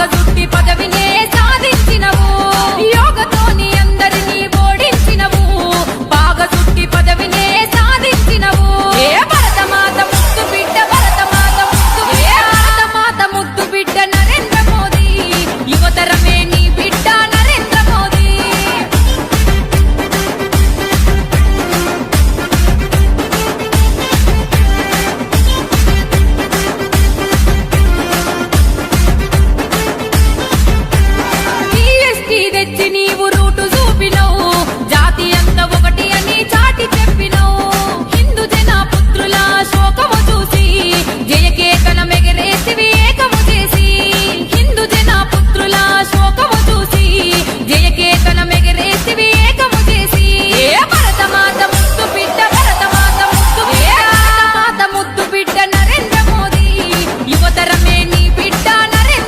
పగ చుట్టి పదవినే సాధించినవు